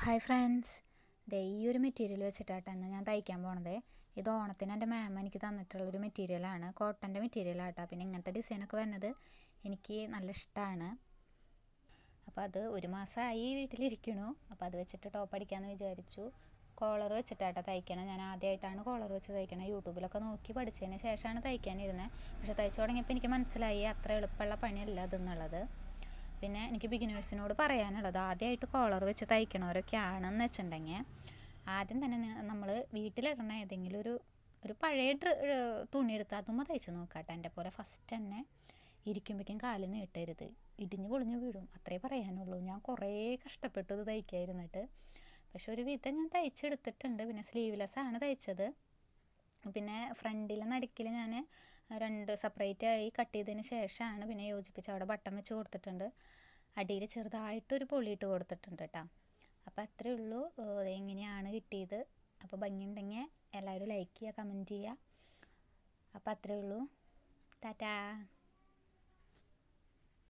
Hi friends ദേ ഈ ഒരു material വെച്ചിട്ടാണ് ഞാൻ തയ്ക്കാൻ പോണത്. ഇത് ഓണത്തിന് എന്റെ മാമ എനിക്ക് തന്നിട്ടുള്ളൊരു മെറ്റീരിയലാണ് കോട്ടന്റെ മെറ്റീരിയലാട്ടോ പിന്നെ ഇങ്ങനത്തെ ഡിസൈനൊക്കെ വരുന്നത് എനിക്ക് നല്ല ഇഷ്ടമാണ് അപ്പോൾ അത് ഒരു മാസമായി വീട്ടിലിരിക്കണു. അപ്പോൾ അത് വെച്ചിട്ട് ടോപ്പ് അടിക്കാമെന്ന് വിചാരിച്ചു. കോളർ വെച്ചിട്ടാട്ടോ തയ്ക്കണം. ഞാൻ ആദ്യമായിട്ടാണ് കോളർ വെച്ച് തയ്ക്കണത് യൂട്യൂബിലൊക്കെ നോക്കി പഠിച്ചതിന് ശേഷമാണ് തയ്ക്കാനിരുന്നത് പക്ഷെ തയ്ച്ചു തുടങ്ങിയപ്പോൾ എനിക്ക് മനസ്സിലായി. അത്ര എളുപ്പമുള്ള പണിയല്ല ഇതെന്നുള്ളത് പിന്നെ എനിക്ക് ബിഗിനേഴ്സിനോട് പറയാനുള്ളത് ആദ്യമായിട്ട് കോളർ വെച്ച് തയ്ക്കണവരൊക്കെ ആണെന്ന് വെച്ചിട്ടുണ്ടെങ്കിൽ ആദ്യം തന്നെ നമ്മൾ വീട്ടിലിടണ ഏതെങ്കിലും ഒരു ഒരു പഴയ തുണി എടുത്ത് അതുമ്പോൾ തയ്ച്ച് നോക്കാട്ടെ. എന്റെ പോലെ ഫസ്റ്റ് തന്നെ ഇരിക്കുമ്പോഴേക്കും കാൽ നീട്ടരുത്. ഇടിഞ്ഞ് പൊളിഞ്ഞ് വീഴും. അത്രേ പറയാനുള്ളൂ. ഞാൻ കുറേ കഷ്ടപ്പെട്ടു ഇത് തയ്ക്കായിരുന്നിട്ട് പക്ഷെ ഒരു വിധം ഞാൻ തയ്ച്ചെടുത്തിട്ടുണ്ട്. പിന്നെ സ്ലീവ്ലെസ് ആണ് തയ്ച്ചത്. പിന്നെ ഫ്രണ്ടിലെ നടുക്കിൽ ഞാൻ രണ്ട് സെപ്പറേറ്റ് ആയി കട്ട് ചെയ്തതിന് ശേഷമാണ് പിന്നെ യോജിപ്പിച്ച് അവിടെ ബട്ടൺ വെച്ച് കൊടുത്തിട്ടുണ്ട്. അടിയിൽ ചെറുതായിട്ടൊരു പൊള്ളിയിട്ട് കൊടുത്തിട്ടുണ്ട് കേട്ടോ അപ്പോൾ അത്രയേ ഉള്ളൂ. എങ്ങനെയാണ് കിട്ടിയത്. അപ്പോൾ ഭംഗിയുണ്ടെങ്കിൽ എല്ലാവരും ലൈക്ക് ചെയ്യുക കമന്റ് ചെയ്യുക. അപ്പോൾ അത്രയേ ഉള്ളൂ. ടാറ്റാ.